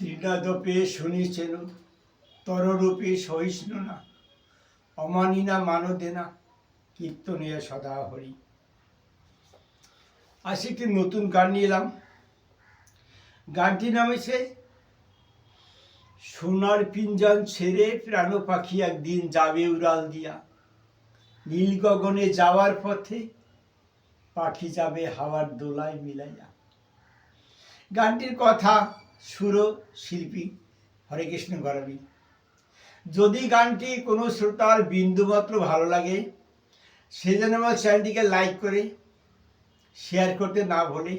তৃণাদপে শুনিছেন, তররূপে সহিষ্ণু না। অমানি না মানদে না কীর্তনীয় সদা হরি। আজ একটি নতুন গান নিয়ে এলাম। গানটি নামেছে সোনার পিঞ্জন ছেড়ে প্রাণ পাখি একদিন যাবে উড়াল দিয়া। নীল গগনে যাওয়ার পথে পাখি যাবে হাওয়ার দোলায় মিলাইয়া। গানটির কথা সুর শিল্পী হরে কৃষ্ণ গরবী যদি গানটি কোনো শ্রোতার বিন্দুমাত্র ভালো লাগে সে যেন আমার চ্যানেলটিকে লাইক করে, শেয়ার করতে না ভুলে,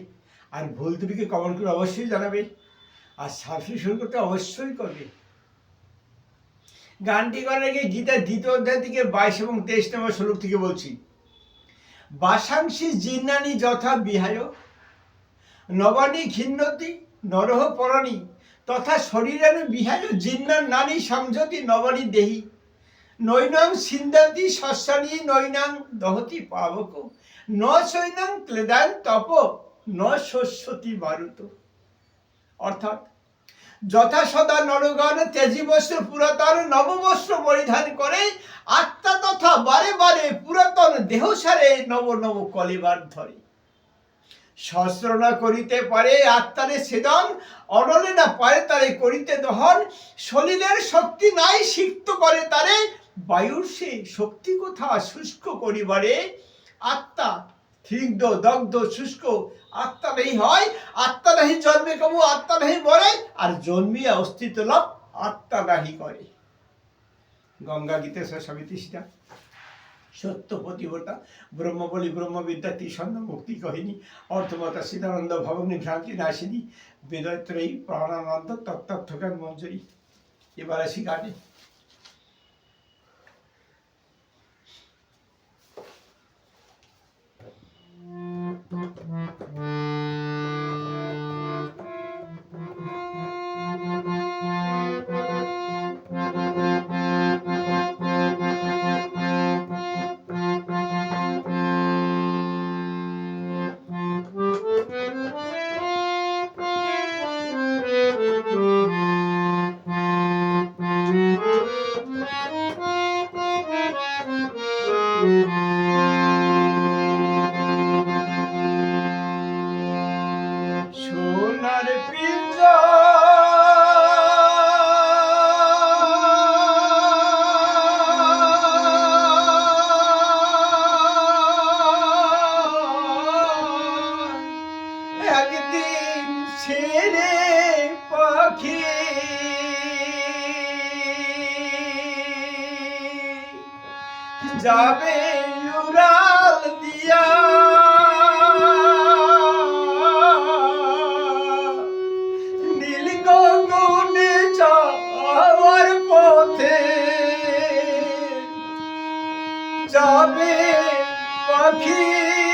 আর ভুল ত্রুটিকে কমেন্ট করে অবশ্যই জানাবে, আর সাবস্ক্রিপশন করতে অবশ্যই করবে। গানটি করার আগে গীতার দ্বিতীয় অধ্যায় থেকে বাইশ এবং তেইশ নম্বর শ্লোক থেকে বলছি বাসাংশী জিন্নানি যথা বিহায়, নবানী খিন্নতি নরহ পরণী, তথা শরীরানু বিহায় জিন্নান নারী সংযতি নবনী দেহি। নৈনাং সিন্দাতি শস্যানি নৈনাং দহতি পাবক। ন সৈনাং ক্লেদান তপ, ন শস্যতি মারুত অর্থাৎ যথা সদা নরগণ তেজি বস্ত্র পুরাতন নববস্ত্র পরিধান করে আত্মা তথা বারে বারে পুরাতন দেহ সারে নব নব কলিবার ধরে। সহস্র করিতে পারে আত্মারে ছেদন, অনলে না পারে তারে করিতে দহন, শরীরের শক্তি নাই, সিক্ত করে তারে বায়ুর সে শক্তি কোথা শুষ্ক করিবারে? আত্মা স্নিগ্ধ দগ্ধ, শুষ্ক, আত্মা নেই হয়, আত্মা নাহি জন্মে কবু আত্মা নাহি মরে, আর জন্মিয়া অস্তিত্ব লাভ আত্মা নাহি করে। গঙ্গা গীতে সমিতি সেটা সত্য প্রতিভতা, ব্রহ্মবলি ব্রহ্মবিদ্যা ত্রিসন্ধ মুক্তি কহিনী, অর্থমতা সিদ্ধানন্দ ভবনী ভ্রান্তি নাশিনী, বেদত্রয়ী প্রাণানন্দ তত্ত্বজ্ঞান মঞ্জুরি। এবার আসি গানে। যাবে পাখি।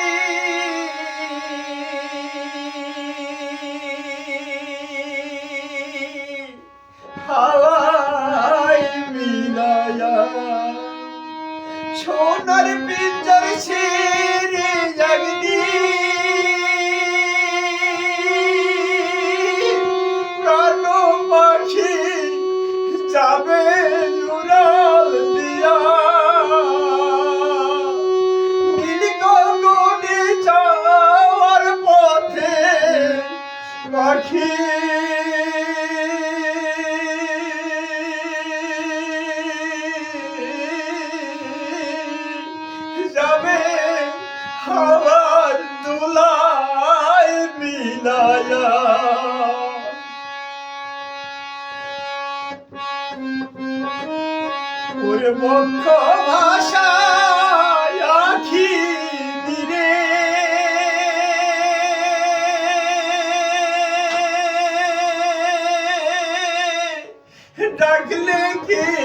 Yeah.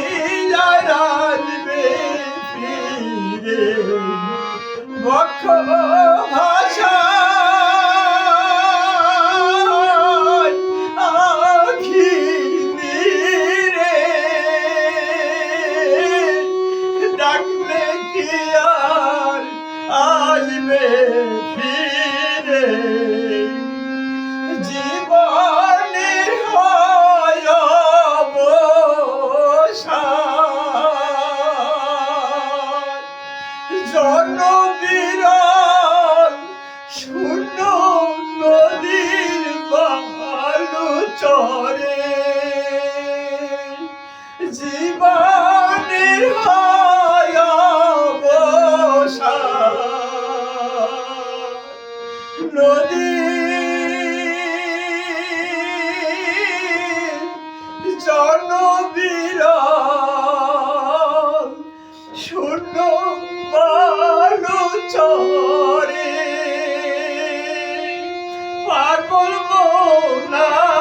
চরে পাগল না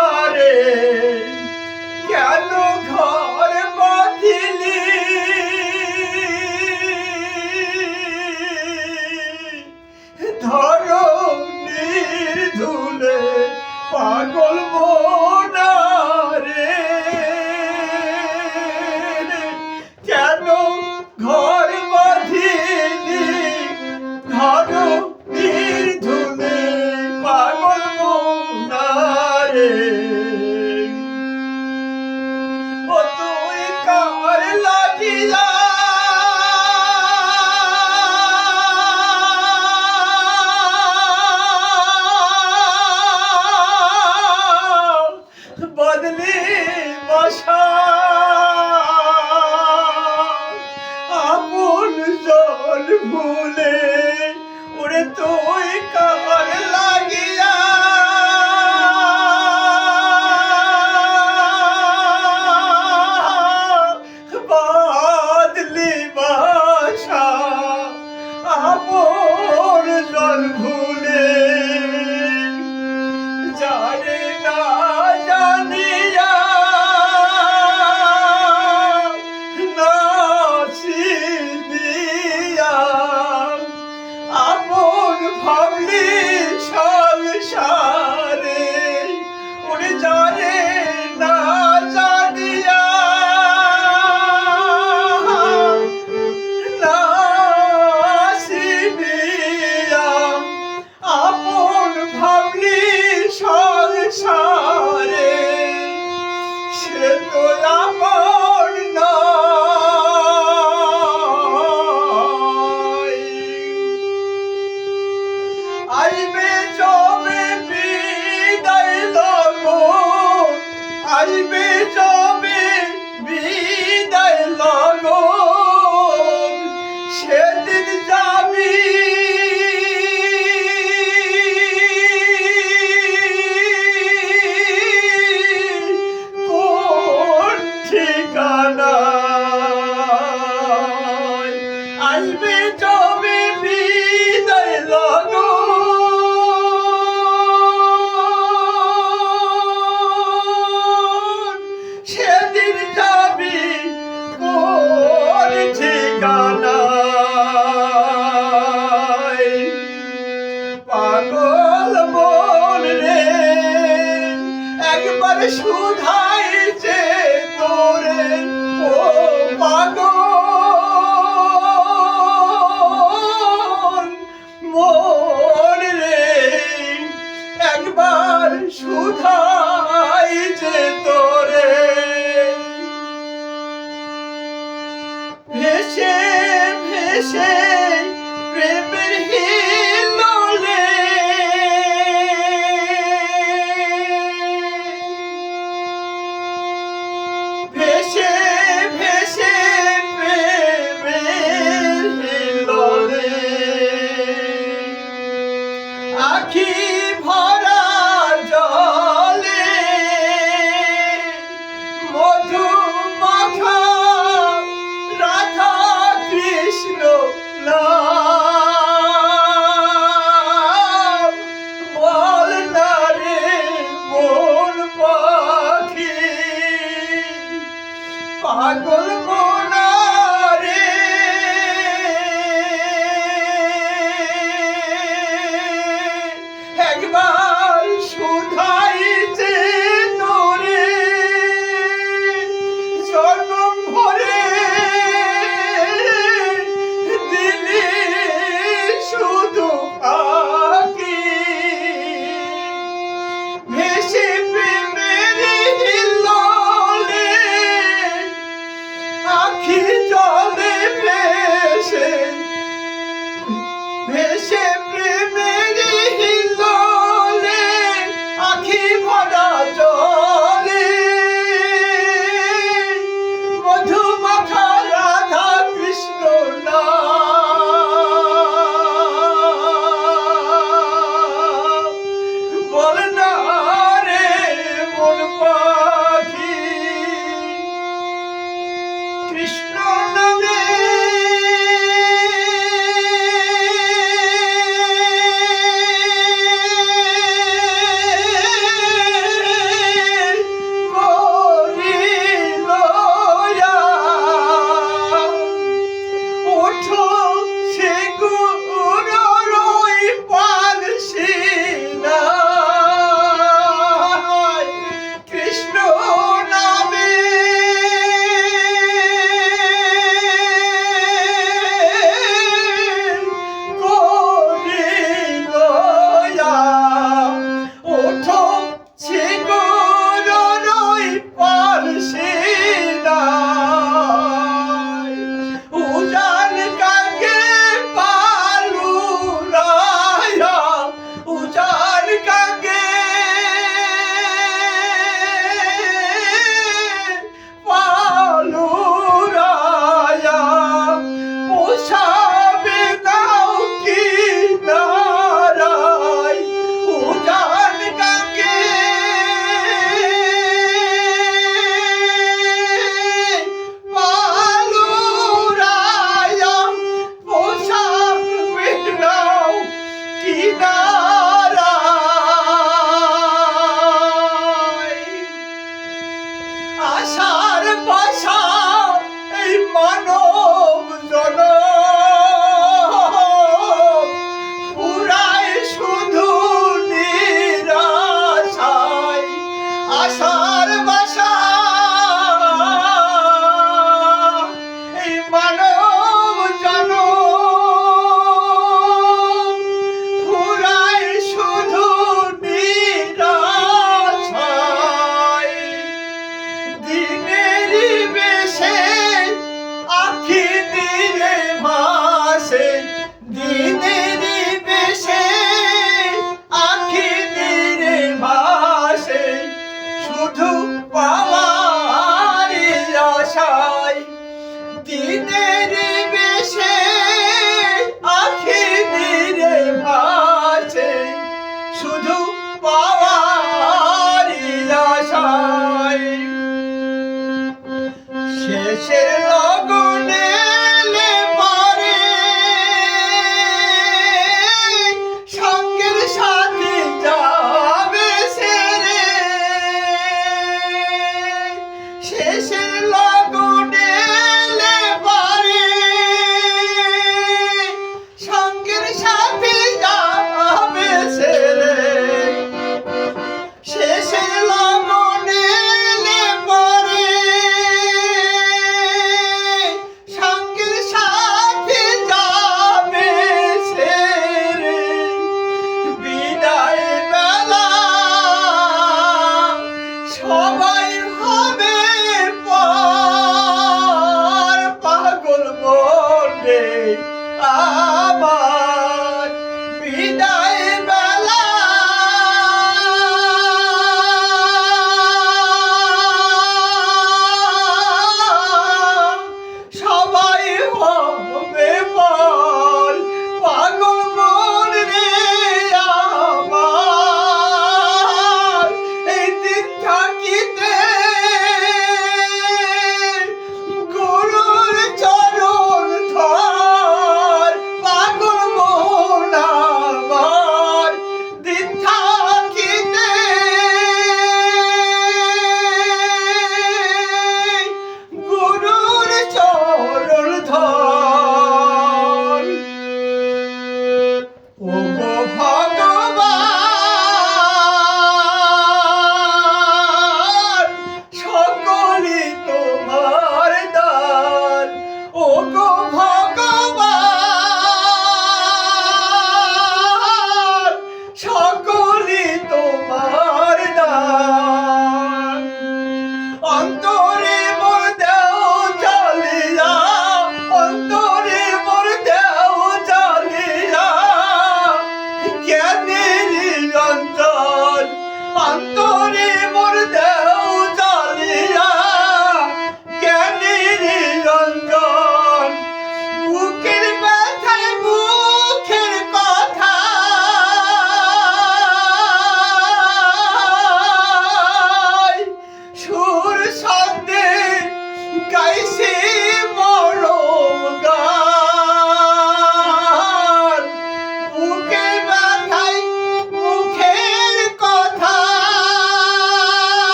বলবি মন রে একবার সুধাই যে তোরে ভেসে ভেসে